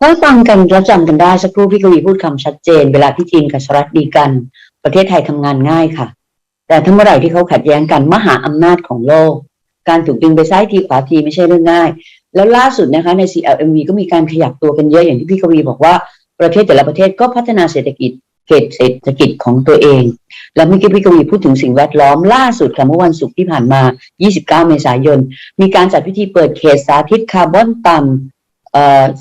ถ้าฟังกันแล้วจำกันได้สักครู่พี่กวีพูดคำชัดเจน เวลาที่จีนกับสหรัฐดีกัน ประเทศไทยทำงานง่ายค่ะ แต่ถ้าเมื่อไหร่ที่เขาขัดแย้งกันมหาอำนาจของโลก การถูกดึงไปซ้ายทีขวาทีไม่ใช่เรื่องง่าย แล้วล่าสุดนะคะใน CLMV ก็มีการขยับตัวกันเยอะอย่างที่พี่กวีบอกว่าประเทศแต่ละประเทศก็พัฒนาเศรษฐกิจเขตเศรษฐกิจของตัวเอง แล้วเมื่อกี้พี่กวีพูดถึงสิ่งแวดล้อมล่าสุดค่ะเมื่อวันศุกร์ที่ผ่านมา 29 เมษายน มีการจัดพิธีเปิดเขตสาธิตคาร์บอนต่ำ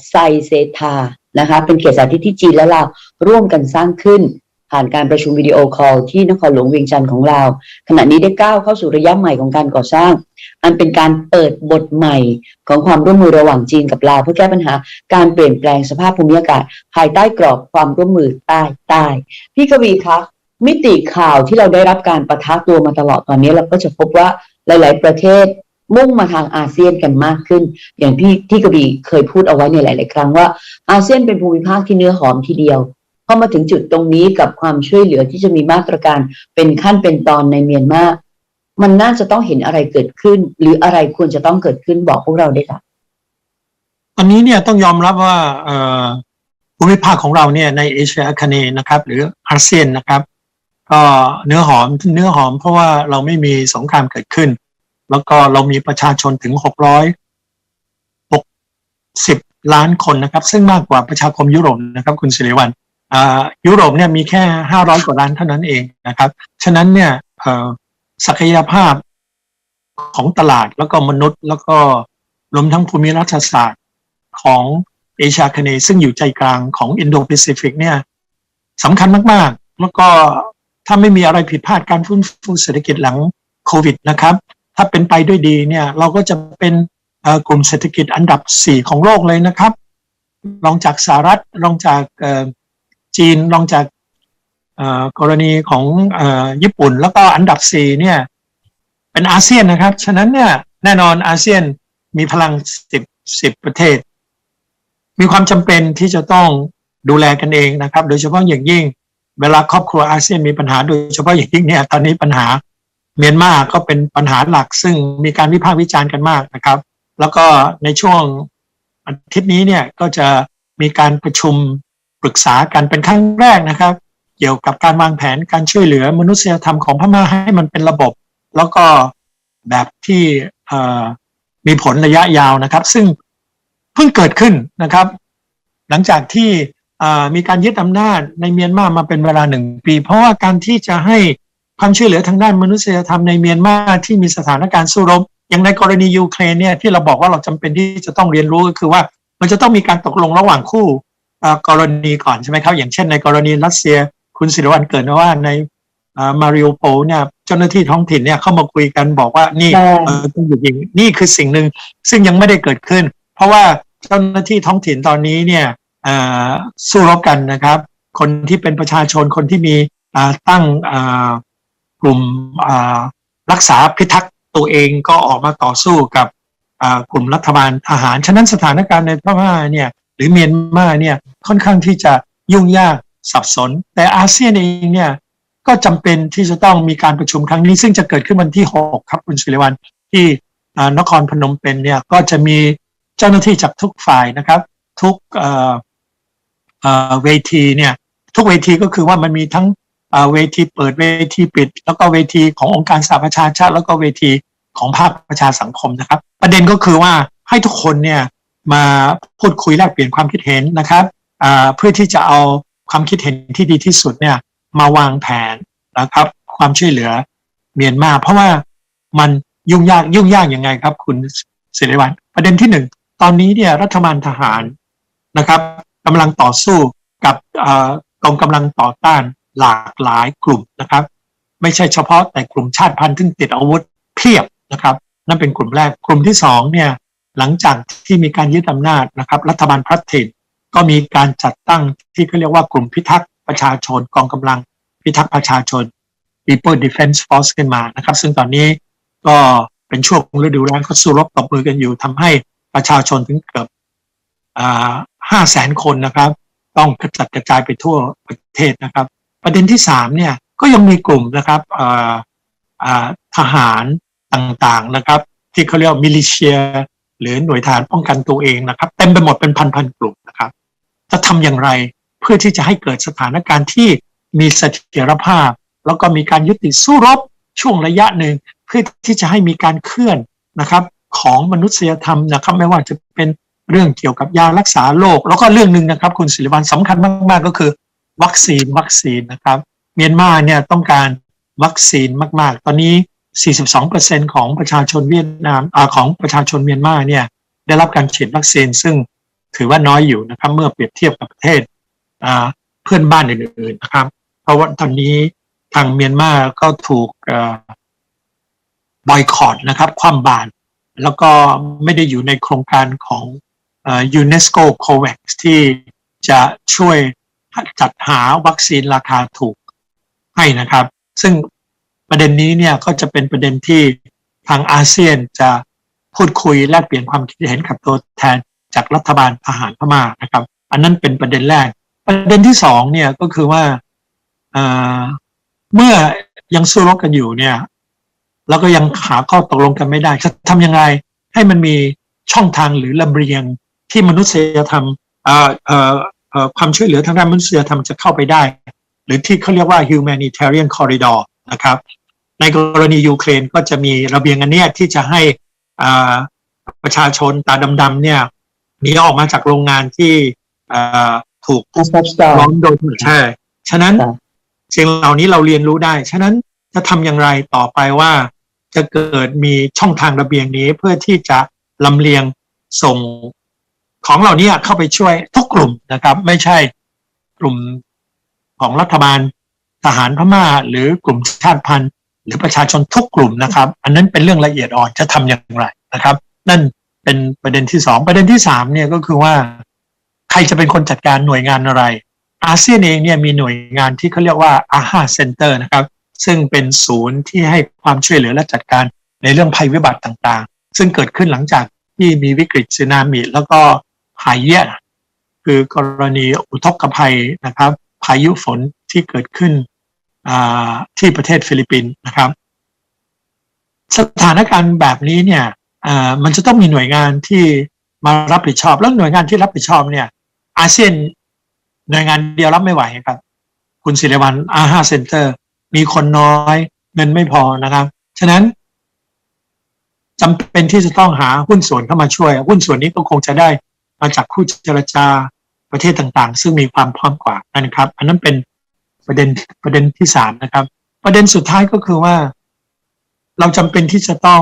ไซเซทานะคะเป็นเขตสาธิตที่จีนและลาวร่วมกันสร้างขึ้น ผ่านการประชุมวิดีโอคอลที่นครหลวงเวียงจันทร์ของเราขณะนี้ได้ก้าวเข้าสู่ระยะใหม่ของการก่อสร้าง อันเป็นการเปิดบทใหม่ของความร่วมมือระหว่างจีนกับลาวเพื่อแก้ปัญหา การเปลี่ยนแปลงสภาพภูมิอากาศ ภายใต้กรอบความร่วมมือใต้ใต้พี่กวีคะมิติข่าวที่เราได้รับการประทะตัวมาตลอดตอนนี้เราก็จะพบว่าหลาย ๆ ประเทศ มุ่งมาทางอาเซียนกันมากขึ้น อย่างที่ที่กวีเคยพูดเอาไว้ในหลาย ๆ ครั้งว่าอาเซียนเป็นภูมิภาคที่เนื้อหอมทีเดียวพอมาถึงจุดตรงนี้กับความช่วยเหลือที่จะมีมาตรการเป็นขั้นเป็นตอนในเมียนมามันน่าจะต้องเห็นอะไรเกิดขึ้น หรืออะไรควรจะต้องเกิดขึ้นบอกพวกเราได้ค่ะตอนนี้เนี่ยต้องยอมรับว่าภูมิภาคของเราเนี่ยในเอเชียอาคเนย์นะครับ หรืออาเซียนนะครับ ก็เนื้อหอมเนื้อหอมเพราะว่าเราไม่มีสงครามเกิดขึ้น แล้วก็เรามีประชาชนถึงหกร้อยหกสิบล้านคนนะครับ ซึ่งมากกว่าประชาคมยุโรปนะครับ คุณสิริวัลยุโรปเนี่ยมีแค่ห้าร้อยกว่าล้านเท่านั้นเองนะครับ ฉะนั้นเนี่ยศักยภาพของตลาดแล้วก็มนุษย์แล้วก็รวมทั้งภูมิรัฐศาสตร์ของเอเชียคเนซึ่งอยู่ใจกลางของอินโดแปซิฟิกเนี่ยสำคัญมากๆ แล้วก็ถ้าไม่มีอะไรผิดพลาดการฟื้นฟูเศรษฐกิจหลังโควิดนะครับ ถ้าเป็นไปด้วยดีเนี่ยเราก็จะเป็นกลุ่มเศรษฐกิจอันดับ 4 ของโลกเลยนะครับ รองจากสหรัฐรองจากจีนรองจากกรณีของญี่ปุ่น แล้วก็อันดับ 4 เนี่ย เป็นอาเซียนนะครับ ฉะนั้นเนี่ยแน่นอนอาเซียนมีพลัง 10 10 ประเทศ มีความจำเป็นที่จะต้องดูแลกันเองนะครับ โดยเฉพาะอย่างยิ่ง เวลาครอบครัวอาเซียนมีปัญหาโดยเฉพาะอย่างยิ่งเนี่ยตอนนี้ปัญหา เมียนมาก็เป็นปัญหาหลักซึ่งมีการวิพากษ์วิจารณ์กันมากนะครับ แล้วก็ในช่วงอาทิตย์นี้เนี่ยก็จะมีการประชุมปรึกษากันเป็นครั้งแรกนะครับ เกี่ยวกับการวางแผนการช่วยเหลือมนุษยธรรมของพม่าให้มันเป็นระบบ แล้วก็แบบที่มีผลระยะยาวนะครับ ซึ่งเพิ่งเกิดขึ้นนะครับ หลังจากที่มีการยึดอำนาจในเมียนมามาเป็นเวลาหนึ่งปี เพราะว่าการที่จะให้ ความช่วยเหลือทางด้านมนุษยธรรมในเมียนมาที่มีสถานการณ์สู้รบอย่างในกรณียูเครนเนี่ยที่เราบอกว่าเราจำเป็นที่จะต้องเรียนรู้ก็คือว่า มันจะต้องมีการตกลงระหว่างคู่เอ่อกรณีก่อนใช่ไหมครับอย่างเช่นในกรณีรัสเซีย คุณศิริวัลเกิดมาว่าในมาริโอโปเนี่ยเจ้าหน้าที่ท้องถิ่นเนี่ยเข้ามาคุยกันบอกว่านี่ใช่เออต้องหยุดยิงนี่คือสิ่งหนึ่งซึ่งยังไม่ได้เกิดขึ้น เพราะว่าเจ้าหน้าที่ท้องถิ่นตอนนี้เนี่ยเอ่อสู้รบกันนะครับ คนที่เป็นประชาชนคนที่มีอ่าตั้งอ่า กลุ่มรักษาพิทักษ์ตัวเองก็ออกมาต่อสู้กับกลุ่มรัฐบาลทหาร ฉะนั้นสถานการณ์ในพม่าเนี่ยหรือเมียนมาเนี่ยค่อนข้างที่จะยุ่งยากสับสน แต่อาเซียนเองเนี่ยก็จำเป็นที่จะต้องมีการประชุมครั้งนี้ ซึ่งจะเกิดขึ้นวันที่ 6 ครับคุณสุริวัลที่นครพนมเปญเนี่ยก็จะมีเจ้าหน้าที่จากทุกฝ่ายนะครับ ทุกเวทีเนี่ยทุกเวทีก็คือว่ามันมีทั้ง เอ่อเวทีเปิดเวทีปิด แล้วก็เวทีขององค์การสหประชาชาติ แล้วก็เวทีของภาคประชาสังคมนะครับ ประเด็นก็คือว่าให้ทุกคนเนี่ยมาพูดคุยแลกเปลี่ยนความคิดเห็นนะครับอ่าเพื่อที่จะเอาความคิดเห็นที่ดีที่สุดเนี่ยมาวางแผนนะครับ ความช่วยเหลือเมียนมาเพราะว่ามันยุ่งยากยุ่งยากยังไงครับ คุณศิริวัลประเด็นที่หนึ่งตอนนี้เนี่ยรัฐบาลทหารนะครับกำลังต่อสู้กับอ่อกองกำลังต่อต้าน หลากหลายกลุ่มนะครับ ไม่ใช่เฉพาะแต่กลุ่มชาติพันธุ์ที่ติดอาวุธเพียบนะครับ นั่นเป็นกลุ่มแรกกลุ่มที่สองเนี่ยหลังจากที่มีการยึดอำนาจนะครับ รัฐบาลพลัดถิ่นก็มีการจัดตั้งที่เขาเรียกว่ากลุ่มพิทักษ์ประชาชนกองกำลังพิทักษ์ประชาชน People Defense Force ขึ้นมานะครับ ซึ่งตอนนี้ก็เป็นช่วงฤดูแล้งเขาสู้รบตบมือกันอยู่ทำให้ประชาชนถึงเกือบห้าแสนคนนะครับ ต้องกระจัดกระจายไปทั่วประเทศนะครับ ประเด็นที่สามเนี่ยก็ยังมีกลุ่มนะครับทหารต่างๆนะครับ ที่เขาเรียกมิลิเชีย หรือหน่วยทหารป้องกันตัวเองนะครับเต็มไปหมดเป็นพันๆกลุ่มนะครับ จะทำอย่างไรเพื่อที่จะให้เกิดสถานการณ์ที่มีเสถียรภาพ แล้วก็มีการยุติสู้รบช่วงระยะหนึ่งเพื่อที่จะให้มีการเคลื่อนนะครับ ของมนุษยธรรมนะครับ ไม่ว่าจะเป็นเรื่องเกี่ยวกับยารักษาโรคแล้วก็เรื่องหนึ่งนะครับ คุณศิริวัลสำคัญมากๆก็คือ วัคซีนวัคซีนนะครับ เมียนมาเนี่ยต้องการวัคซีนมาก ๆ ตอนนี้ 42%ของประชาชนเวียดนามอของประชาชนเมียนมาเนี่ยได้รับการฉีดวัคซีนซึ่งถือว่าน้อยอยู่นะครับ เมื่อเปรียบเทียบกับประเทศเพื่อนบ้านอื่นๆนะครับ เพราะว่าตอนนี้ทางเมียนมาก็ถูกบอยคอรดนะครับ ความบานแล้วก็ไม่ได้อยู่ในโครงการของยูเนสโกโควัคที่จะช่วย จัดหาวัคซีนราคาถูกให้นะครับ ซึ่งประเด็นนี้เนี่ยก็จะเป็นประเด็นที่ทางอาเซียนจะพูดคุยแลกเปลี่ยนความคิดเห็นกับตัวแทนจากรัฐบาลทหารพม่านะครับ อันนั้นเป็นประเด็นแรก ประเด็นที่สองเนี่ยก็คือว่าเมื่อยังสู้รบกันอยู่เนี่ยแล้วก็ยังหาข้อตกลงกันไม่ได้จะทำยังไงให้มันมีช่องทางหรือลำเรียงที่มนุษยธรรม ความช่วยเหลือทางด้านมนุษยธรรมจะเข้าไปได้ หรือที่เขาเรียกว่า humanitarian corridor นะครับ ในกรณียูเครนก็จะมีระเบียงอันเนี้ยที่จะให้ประชาชนตาดำๆเนี่ยหนีออกมาจากโรงงานที่ถูกล้อมโดยใช่ฉะนั้นสิ่งเหล่านี้เราเรียนรู้ได้ ฉะนั้นจะทำอย่างไรต่อไปว่า จะเกิดมีช่องทางระเบียงนี้เพื่อที่จะลำเลียงส่ง ของเหล่านี้เข้าไปช่วยทุกกลุ่มนะครับ ไม่ใช่กลุ่มของรัฐบาลทหารพม่า หรือกลุ่มชาติพันธุ์ หรือประชาชนทุกกลุ่มนะครับ อันนั้นเป็นเรื่องละเอียดอ่อนจะทำอย่างไรนะครับ นั่นเป็นประเด็นที่สองประเด็นที่สามเนี่ยก็คือว่า ใครจะเป็นคนจัดการหน่วยงานอะไร อาเซียนเองเนี่ยมีหน่วยงานที่เขาเรียกว่าอาฮาเซ็นเตอร์นะครับ ซึ่งเป็นศูนย์ที่ให้ความช่วยเหลือและจัดการในเรื่องภัยวิบัติต่างๆ ซึ่งเกิดขึ้นหลังจากที่มีวิกฤตสึนามิแล้วก็ พายุคือกรณีอุทกภัยนะครับ พายุฝนที่เกิดขึ้นที่ประเทศฟิลิปปินส์นะครับ สถานการณ์แบบนี้เนี่ยมันจะต้องมีหน่วยงานที่มารับผิดชอบ แล้วหน่วยงานที่รับผิดชอบเนี่ย อาเซียนหน่วยงานเดียวรับไม่ไหวครับ คุณศิริวัลอาห้าเซ็นเตอร์มีคนน้อยเงินไม่พอนะครับ ฉะนั้นจำเป็นที่จะต้องหาหุ้นส่วนเข้ามาช่วย หุ้นส่วนนี้ก็คงจะได้ มาจากคู่เจรจาประเทศต่างๆ ซึ่งมีความพร้อมกว่านะครับ อันนั้นเป็นประเด็นประเด็นที่สามนะครับ ประเด็นสุดท้ายก็คือว่า เราจำเป็นที่จะต้อง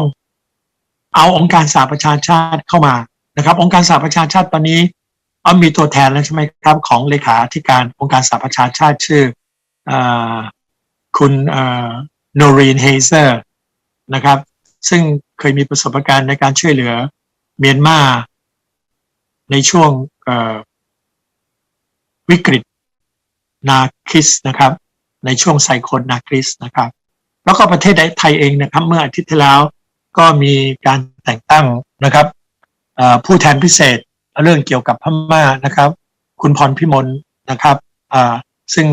เอาองค์การสหประชาชาติเข้ามานะครับ องค์การสหประชาชาติตอนนี้เอามีตัวแทนแล้วใช่ไหมครับของเลขาธิการองค์การสหประชาชาติชื่ออคุณโนรีนเฮเซอร์นะครับ ซึ่งเคยมีประสบการณ์ในการช่วยเหลือเมียนมา ในช่วงวิกฤตนาคริสนะครับ ในช่วงไซโคนนาคริสนะครับ แล้วก็ประเทศไทยเองนะครับ เมื่ออาทิตย์ที่แล้วก็มีการแต่งตั้งนะครับผู้แทนพิเศษเรื่องเกี่ยวกับพม่านะครับ คุณพรพิมลนะครับซึ่ง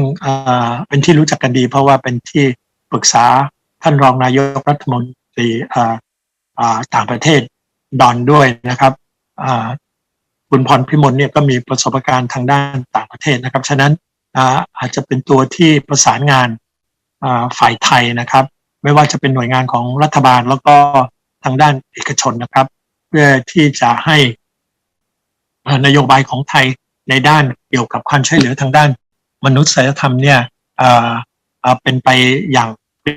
เป็นที่รู้จักกันดี เพราะว่าเป็นที่ปรึกษาท่านรองนายกรัฐมนตรีต่างประเทศดอนด้วยนะครับ คุณพรพิมลเนี่ยก็มีประสบการณ์ทางด้านต่างประเทศนะครับ ฉะนั้นอาจจะเป็นตัวที่ประสานงานฝ่ายไทยนะครับ ไม่ว่าจะเป็นหน่วยงานของรัฐบาลแล้วก็ทางด้านเอกชนนะครับ เพื่อที่จะให้นโยบายของไทยในด้านเกี่ยวกับความช่วยเหลือทางด้าน มนุษยธรรมเนี่ยเป็นไปอย่าง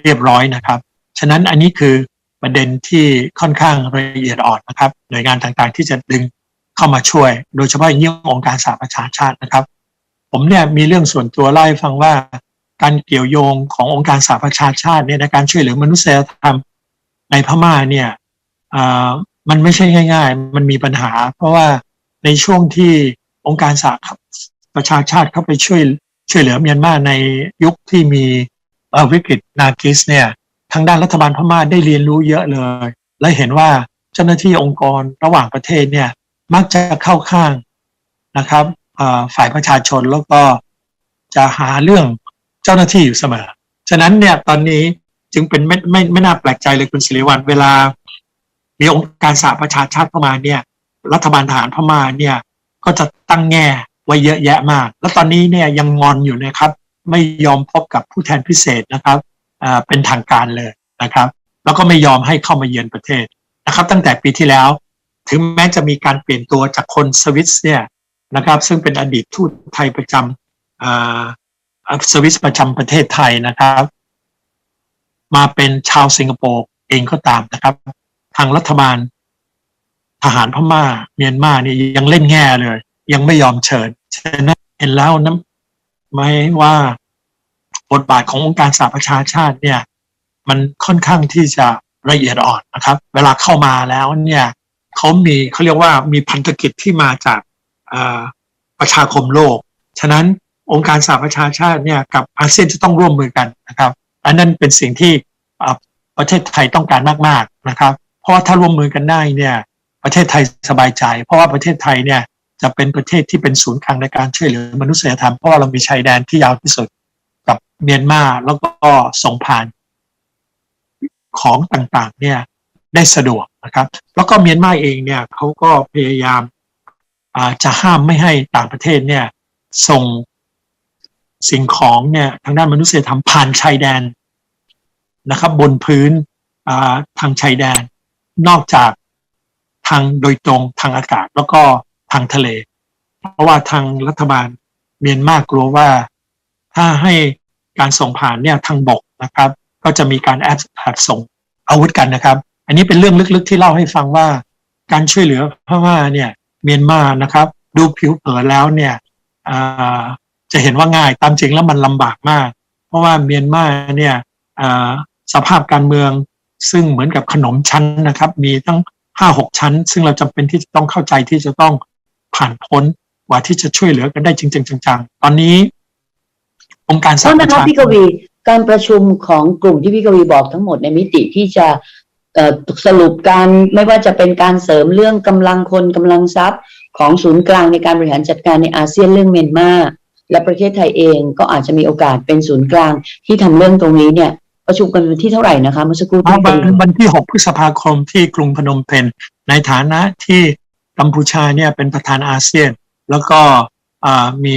เรียบร้อยนะครับ ฉะนั้นอันนี้คือประเด็นที่ค่อนข้างละเอียดอ่อนนะครับ หน่วยงานต่างๆ ที่จะดึง เข้ามาช่วย โดยเฉพาะยิ่งองค์การสหประชาชาตินะครับ ผมเนี่ยมีเรื่องส่วนตัวเล่ฟังว่าการเกี่ยวโยงขององค์การสหประชาชาติเนี่ยในการช่วยเหลือมนุษยธรรมในพม่าเนี่ยมันไม่ใช่ง่าย ๆ มันมีปัญหา เพราะว่าในช่วงที่องค์การสหประชาชาติเข้าไปช่วยช่วยเหลือเมียนมาในยุคที่มีวิกฤตนาคิสเนี่ยทางด้านรัฐบาลพม่าได้เรียนรู้เยอะเลย และเห็นว่าเจ้าหน้าที่องค์กรระหว่างประเทศเนี่ย มักจะเข้าข้างนะครับฝ่ายประชาชนแล้วก็จะหาเรื่องเจ้าหน้าที่อยู่เสมอ ฉะนั้นเนี่ยตอนนี้จึงเป็นไม่ไม่ไม่น่าแปลกใจเลยคุณสิริวัลเวลา มีองค์การสหประชาชาติเข้าเนี่ย รัฐบาลทหารพม่าเนี่ย ก็จะตั้งแง่ไว้เยอะแยะมาก แล้วตอนนี้เนี่ยยังงอนอยู่นะครับ ไม่ยอมพบกับผู้แทนพิเศษนะครับเป็นทางการเลยนะครับ แล้วก็ไม่ยอมให้เข้ามาเยือนประเทศนะครับ ตั้งแต่ปีที่แล้ว ถึงแม้จะมีการเปลี่ยนตัวจากคนสวิสเนี่ยนะครับ ซึ่งเป็นอดีตทูตไทยประจำอ่าสวิสประจำประเทศไทยนะครับ มาเป็นชาวสิงคโปร์เองก็ตามนะครับ ทางรัฐบาลทหารพม่าเมียนมาเนี่ยังเล่นแง่เลย ยังไม่ยอมเชิญฉะนั้นเห็นแล้วนะไม่ว่าบทบาทขององค์การสหประชาชาติเนี่ย มันค่อนข้างที่จะละเอียดอ่อนนะครับ เวลาเข้ามาแล้วเนี่ย เขามีเขาเรียกว่ามีพันธกิจที่มาจากประชาคมโลก ฉะนั้นองค์การสหประชาชาติเนี่ยกับอาเซียนจะต้องร่วมมือกันนะครับ อันนั้นเป็นสิ่งที่ประเทศไทยต้องการมากๆนะครับ เพราะว่าถ้าร่วมมือกันได้เนี่ยประเทศไทยสบายใจ เพราะว่าประเทศไทยเนี่ยจะเป็นประเทศที่เป็นศูนย์กลางในการช่วยเหลือมนุษยธรรมเพราะว่าเรามีชายแดนที่ยาวที่สุดกับเมียนมาแล้วก็ส่งผ่านของต่างๆ เนี่ย ได้สะดวกนะครับ แล้วก็เมียนมาเองเนี่ยเขาก็พยายามาจะห้ามไม่ให้ต่างประเทศเนี่ยส่งสิ่งของเนี่ยทางด้านมนุษยธรรมผ่านชายแดนนะครับ บนพื้นาทางชายแดน นอกจากทางโดยตรงทางอากาศแล้วก็ทางทะเล เพราะว่าทางรัฐบาลเมียนมากลัวว่าถ้าให้การส่งผ่านเนี่ยทางบกนะครับ ก็จะมีการแอบส่งอาวุธกันนะครับ อันนี้เป็นเรื่องลึกๆที่เล่าให้ฟังว่า การช่วยเหลือพม่าเนี่ยเมียนมานะครับ ดูผิวเผินแล้วเนี่ยจะเห็นว่าง่ายตามจริงแล้วมันลำบากมาก เพราะว่าเมียนมาเนี่ยสภาพการเมืองซึ่งเหมือนกับขนมชั้นนะครับ มีตั้งห้าหกชั้น ซึ่งเราจำเป็นที่จะต้องเข้าใจที่จะต้องผ่านพ้นกว่าที่จะช่วยเหลือกันได้จริง ๆ จังๆ ตอนนี้ องค์การสหประคะชาพี่กวีการประชุมของกลุ่มที่พี่กวีบอกทั้งหมดในมิติที่จะ สรุปการไม่ว่าจะเป็นการเสริมเรื่องกำลังคนกำลังทรัพย์ ของศูนย์กลางในการบริหารจัดการในอาเซียนเรื่องเมียนมาและประเทศไทยเองก็อาจจะมีโอกาสเป็นศูนย์กลางที่ทำเรื่องตรงนี้เนี่ยประชุมกันวันที่เท่าไหร่นะคะเมื่อสักครู่อ๋อที่วันคุยวันที่ 6 พฤษภาคมที่กรุงพนมเปญในฐานะที่กัมพูชาเนี่ยเป็นประธานอาเซียน แล้วก็อ่ามี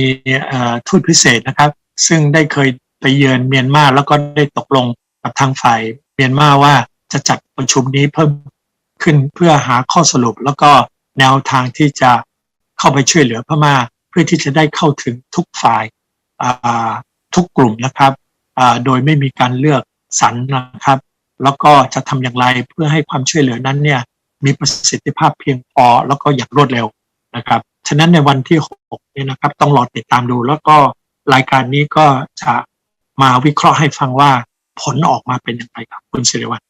อ่าทูตพิเศษนะครับ ซึ่งได้เคยไปเยือนเมียนมาแล้วก็ได้ตกลงกับทางฝ่ายเมียนมาว่า จะจัดประชุมนี้เพิ่มขึ้นเพื่อหาข้อสรุป แล้วก็แนวทางที่จะเข้าไปช่วยเหลือพม่า เพื่อที่จะได้เข้าถึงทุกฝ่ายทุกกลุ่มนะครับโดยไม่มีการเลือกสรรนะครับ แล้วก็จะทำอย่างไรเพื่อให้ความช่วยเหลือนั้นเนี่ยมีประสิทธิภาพเพียงพอแล้วก็อย่างรวดเร็วนะครับฉะนั้นในวันที่6เนี่ยนะครับต้องรอติดตามดู แล้วก็รายการนี้ก็จะมาวิเคราะห์ให้ฟังว่าผลออกมาเป็นอย่างไรครับคุณสิริวัล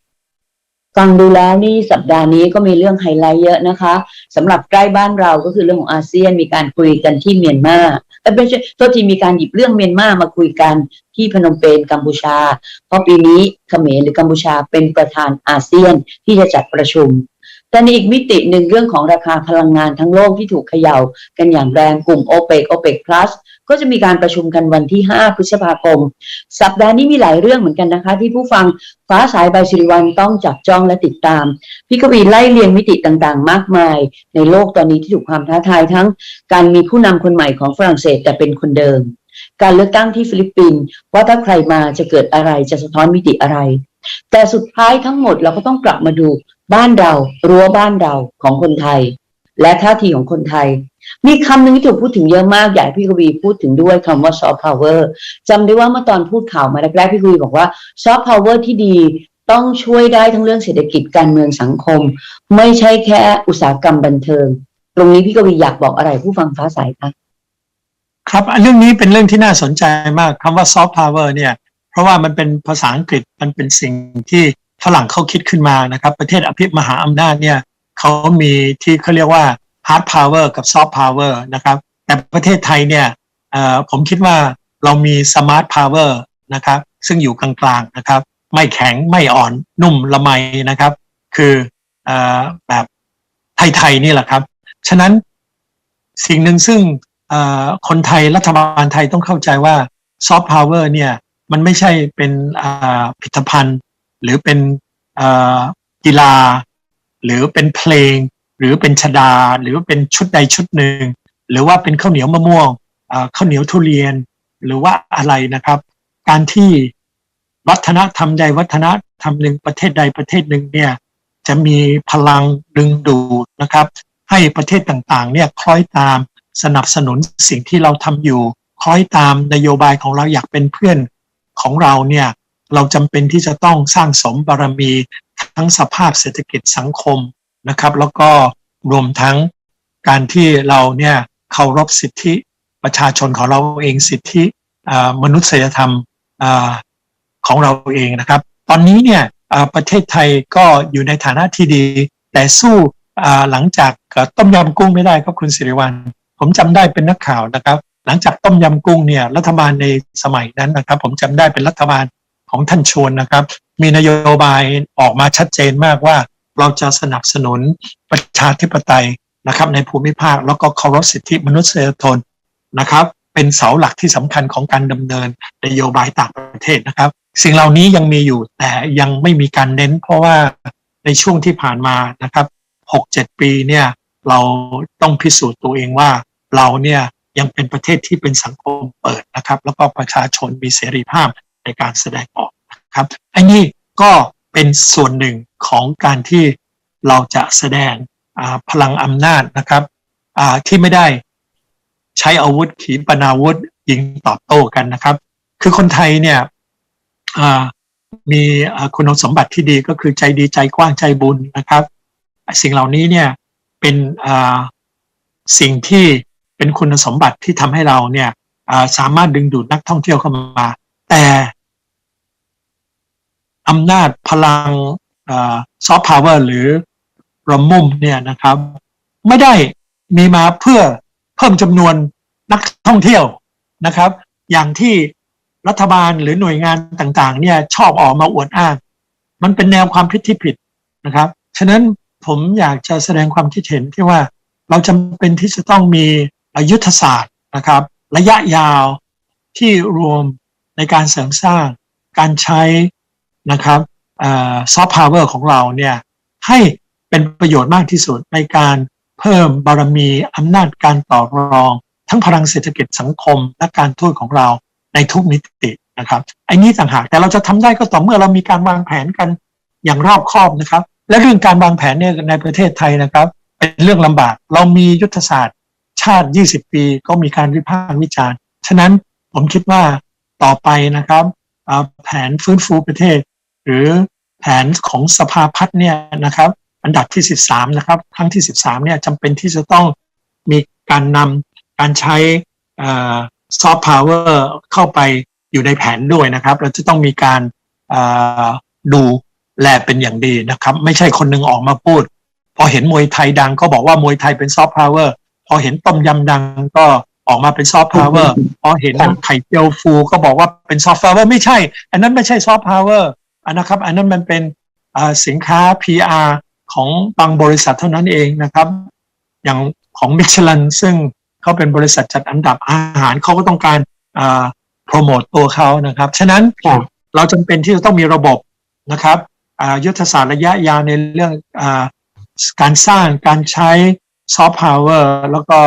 ฟังดูแล้วนี่สัปดาห์นี้ก็มีเรื่องไฮไลท์เยอะนะคะสำหรับใกล้บ้านเราก็คือเรื่องของอาเซียนมีการคุยกันที่เมียนมาเอ้ยไม่ใช่โทษทีมีการหยิบเรื่องเมียนมามาคุยกันที่พนมเปญกัมพูชา เพราะปีนี้เขมรหรือกัมพูชาเป็นประธานอาเซียนที่จะจัดประชุมแต่ในอีกมิติหนึ่งเรื่องของราคาพลังงานทั้งโลกที่ถูกเขย่ากันอย่างแรงกลุ่ม o p e c OPEC Plus ก็ ก็จะมีการประชุมกันวันที่ 5 พฤษภาคม สัปดาห์นี้มีหลายเรื่องเหมือนกันนะคะ ที่ผู้ฟังฟ้าสายใบสิริวัลต้องจับจ้องและติดตาม พี่กวีไล่เรียงมิติต่างๆ มากมาย ในโลกตอนนี้ที่ถูกความท้าทายทั้ง การมีผู้นำคนใหม่ของฝรั่งเศสแต่เป็นคนเดิม การเลือกตั้งที่ฟิลิปปินส์ว่าถ้าใครมาจะเกิดอะไรจะสะท้อนมิติอะไร แต่สุดท้ายทั้งหมดเราก็ต้องกลับมาดูบ้านเรารั้วบ้านเราของคนไทย และท่าทีของคนไทย มีคำหนึ่งที่ถูกพูดถึงเยอะมาก อยากให้พี่กวีพูดถึงด้วยคำว่าซอฟต์พาวเวอร์จำได้ว่าเมื่อตอนพูดข่าวมาแรกๆพี่กวีบอกว่าซอฟต์พาวเวอร์ที่ดีต้องช่วยได้ทั้งเรื่องเศรษฐกิจการเมืองสังคม ไม่ใช่แค่อุตสาหกรรมบันเทิง ตรงนี้พี่กวีอยากบอกอะไรผู้ฟังฟ้าใสคะครับเรื่องนี้เป็นเรื่องที่น่าสนใจมากคำว่าซอฟต์พาวเวอร์เนี่ย เพราะว่ามันเป็นภาษาอังกฤษมันเป็นสิ่งที่ฝรั่งเขาคิดขึ้นมานะครับ ประเทศอภิมหาอำนาจเนี่ยเขามีที่เขาเรียกว่า ฮาร์ดพาวเวอร์กับซอฟต์พาวเวอร์นะครับ แต่ประเทศไทยเนี่ยผมคิดว่าเรามีสมาร์ทพาวเวอร์นะครับซึ่งอยู่กลางๆนะครับ ไม่แข็งไม่อ่อนนุ่มละไมนะครับ คืออแบบไทยๆนี่แหละครับ ฉะนั้นสิ่งหนึ่งซึ่งคนไทยรัฐบาลไทยต้องเข้าใจว่าซอฟต์พาวเวอร์เนี่ยมันไม่ใช่เป็นผลิตภัณฑ์ หรือเป็นกีฬา หรือเป็นเพลง หรือเป็นชดา หรือเป็นชุดใดชุดหนึ่ง หรือว่าเป็นข้าวเหนียวมะม่วงข้าวเหนียวทุเรียน หรือว่าอะไรนะครับ การที่วัฒนธรรมใดวัฒนธรรมหนึ่งประเทศใดประเทศหนึ่งเนี่ยจะมีพลังดึงดูดนะครับ ให้ประเทศต่างๆเนี่ยคล้อยตามสนับสนุนสิ่งที่เราทำอยู่ คล้อยตามนโยบายของเราอยากเป็นเพื่อนของเราเนี่ยเราจำเป็นที่จะต้องสร้างสมบารมีทั้งสภาพเศรษฐกิจสังคม นะครับ แล้วก็รวมทั้งการที่เราเนี่ยเคารพสิทธิประชาชนของเราเองสิทธิมนุษยธรรมอของเราเองนะครับ ตอนนี้เนี่ยประเทศไทยก็อยู่ในฐานะที่ดี แต่สู้หลังจากต้มยำกุ้งไม่ได้ครับคุณสิริวัลผมจำได้เป็นนักข่าวนะครับ หลังจากต้มยำกุ้งเนี่ยรัฐบาลในสมัยนั้นนะครับ ผมจำได้เป็นรัฐบาลของท่านชวนนะครับ มีนโยบายออกมาชัดเจนมากว่า เราจะสนับสนุนประชาธิปไตยนะครับในภูมิภาคแล้วก็เคารพสิทธิมนุษยชนนะครับ เป็นเสาหลักที่สำคัญของการดำเนินนโยบายต่างประเทศนะครับ สิ่งเหล่านี้ยังมีอยู่แต่ยังไม่มีการเน้น เพราะว่าในช่วงที่ผ่านมานะครับหกเจ็ดปีเนี่ยเราต้องพิสูจน์ตัวเองว่าเราเนี่ยยังเป็นประเทศที่เป็นสังคมเปิดนะครับ แล้วก็ประชาชนมีเสรีภาพในการแสดงออกนะครับอันนี้ก็ เป็นส่วนหนึ่งของการที่เราจะแสดงพลังอำนาจนะครับที่ไม่ได้ใช้อาวุธขีปนาวุธยิงตอบโต้กันนะครับ คือคนไทยเนี่ยมีคุณสมบัติที่ดีก็คือใจดีใจกว้างใจบุญนะครับ สิ่งเหล่านี้เนี่ยเป็นสิ่งที่เป็นคุณสมบัติที่ทำให้เราเนี่ยสามารถดึงดูดนักท่องเที่ยวเข้ามา แต่ อำนาจพลังซอฟต์พาวเวอร์หรือระมุมเนี่ยนะครับ ไม่ได้มีมาเพื่อเพิ่มจำนวนนักท่องเที่ยวนะครับ อย่างที่รัฐบาลหรือหน่วยงานต่างๆ เนี่ยชอบออกมาอวดอ้าง มันเป็นแนวความคิดที่ผิดนะครับ ฉะนั้นผมอยากจะแสดงความคิดเห็นที่ว่าเราจำเป็นที่จะต้องมียุทธศาสตร์นะครับ ระยะยาวที่รวมในการเสริมสร้าง การใช้ นะครับซอฟต์พาวเวอร์ของเราเนี่ยให้เป็นประโยชน์มากที่สุดในการเพิ่มบารมีอำนาจการต่อรอง ทั้งพลังเศรษฐกิจสังคม และการทูตของเราในทุกมิตินะครับไอ้นี้ต่างหากแต่เราจะทำได้ก็ต่อเมื่อเรามีการวางแผนกันอย่างรอบคอบนะครับ และเรื่องการวางแผนเนี่ยในประเทศไทยนะครับ เป็นเรื่องลำบาก เรามียุทธศาสตร์ ชาติ 20 ปีก็มีการวิพากษ์วิจารณ์ ฉะนั้นผมคิดว่าต่อไปนะครับแผนฟื้นฟูประเทศ หรือแผนของสภาพัฒน์เนี่ยนะครับอันดับที่ 13 นะครับ ครั้งที่ 13 เนี่ยจำเป็นที่จะต้องมีการนำการใช้ซอฟต์พาวเวอร์เข้าไปอยู่ในแผนด้วยนะครับ เราจะต้องมีการดูแลเป็นอย่างดีนะครับ ไม่ใช่คนหนึ่งออกมาพูด พอเห็นมวยไทยดังก็บอกว่ามวยไทยเป็นซอฟต์พาวเวอร์พอเห็นต้มยำดังก็ออกมาเป็นซอฟต์พาวเวอร์พอเห็นไข่เจียวฟูก็บอกว่าเป็นซอฟต์พาวเวอร์ไม่ใช่ อันนั้นไม่ใช่ซอฟต์พาวเวอร์ อันนะครับ อันนั้นมันเป็นสินค้า PR ของบางบริษัทเท่านั้นเองนะครับ อย่างของมิชลันซึ่งเขาเป็นบริษัทจัดอันดับอาหารเขาก็ต้องการโปรโมตตัวเขานะครับ ฉะนั้นเราจำเป็นที่จะต้องมีระบบนะครับยุทธศาสตร์ระยะยาวในเรื่องอการสร้างการใช้ซอฟต์พาวเวอร์แล้วก็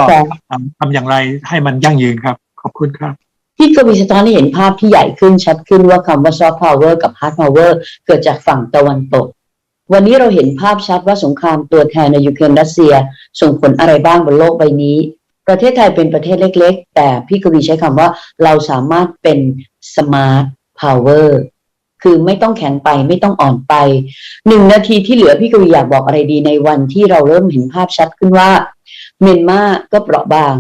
ทำอย่างไรให้มันยั่งยืนครับ ขอบคุณครับ พี่กวีสะท้อนให้เห็นภาพที่ใหญ่ขึ้นชัดขึ้นว่าคำว่าซอฟต์พาวเวอร์กับฮาร์ดพาวเวอร์เกิดจากฝั่งตะวันตก วันนี้เราเห็นภาพชัดว่าสงครามตัวแทนในยูเครนรัสเซีย ส่งผลอะไรบ้างบนโลกใบนี้ ประเทศไทยเป็นประเทศเล็ก ๆ แต่พี่กวีใช้คำว่าเราสามารถเป็นสมาร์ทพาวเวอร์คือไม่ต้องแข็งไปไม่ต้องอ่อนไปหนึ่งนาทีที่เหลือพี่กวีอยากบอกอะไรดีในวันที่เราเริ่มเห็นภาพชัดขึ้นว่าเมียนมาก็เปราะบาง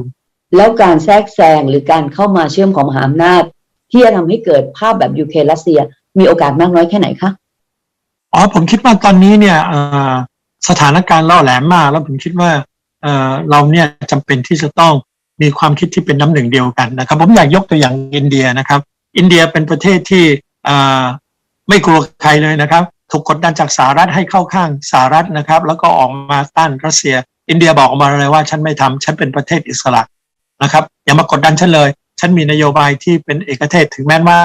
แล้วการแทรกแซงหรือการเข้ามาเชื่อมของมหาอำนาจ ที่จะทำให้เกิดภาพแบบยูเครนรัสเซีย มีโอกาสมากน้อยแค่ไหนคะอ๋อผมคิดว่าตอนนี้เนี่ยสถานการณ์ล่อแหลมมาก แล้วผมคิดว่าเราเนี่ยจำเป็นที่จะต้องมีความคิดที่เป็นน้ำหนึ่งเดียวกันนะครับ ผมอยากยกตัวอย่างอินเดียนะครับ อินเดียเป็นประเทศที่ไม่กลัวใครเลยนะครับ ถูกกดดันจากสหรัฐให้เข้าข้างสหรัฐนะครับ แล้วก็ออกมาต้านรัสเซีย อินเดียบอกออกมาเลยว่าฉันไม่ทำฉันเป็นประเทศอิสระ นะครับอย่ามากดดันฉันเลย ฉันมีนโยบายที่เป็นเอกเทศถึงแม้ว่า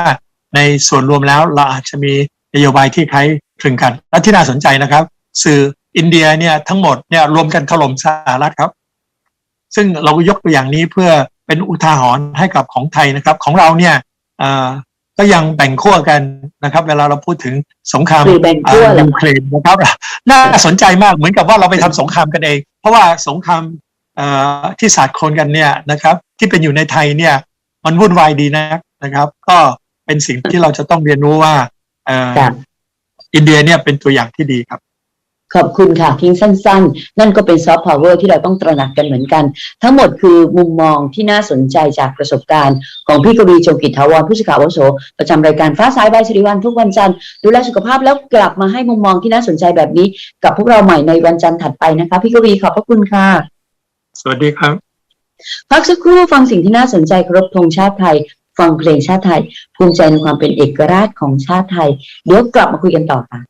ในส่วนรวมแล้วเราอาจจะมีนโยบายที่คล้ายคลึงกัน และที่น่าสนใจนะครับ สื่ออินเดียเนี่ยทั้งหมดเนี่ยรวมกันถล่มสหรัฐครับ ซึ่งเรายกตัวอย่างนี้เพื่อเป็นอุทาหรณ์ให้กับของไทยนะครับ ของเราเนี่ยเอ่อก็ยังแบ่งขั้วกันนะครับ เวลาเราพูดถึงสงครามคือแบ่งขั้วเหรอยูเครนนะครับน่าสนใจมากเหมือนกับว่าเราไปทำสงครามกันเอง เพราะว่าสงคราม เอ่อที่สาดโคลนกันเนี่ยนะครับที่เป็นอยู่ในไทยเนี่ยมันวุ่นวายดีนะนะครับ ก็เป็นสิ่งที่เราจะต้องเรียนรู้ว่าเอ่อค่ะอินเดียเนี่ยเป็นตัวอย่างที่ดีครับขอบคุณค่ะทิ้งสั้น ๆ นั่นก็เป็นซอฟต์พาวเวอร์ที่เราต้องตระหนักกันเหมือนกัน ทั้งหมดคือมุมมองที่น่าสนใจจากประสบการณ์ ของพี่กวีจงกิจถาวรผู้สื่อข่าวอาวุโสประจำรายการฟ้าสายใบายสิริวัลทุกวันจันทร์ดูแลสุขภาพแล้วกลับมาให้มุมมองที่น่าสนใจแบบนี้ กับพวกเราใหม่ในวันจันทร์ถัดไปนะคะ พี่กวีขอบพระคุณค่ะ สวัสดีครับ พักสักครู่ฟังสิ่งที่น่าสนใจครบธงชาติไทย ฟังเพลงชาติไทย ภูมิใจในความเป็นเอกราชของชาติไทย เดี๋ยวกลับมาคุยกันต่อค่ะ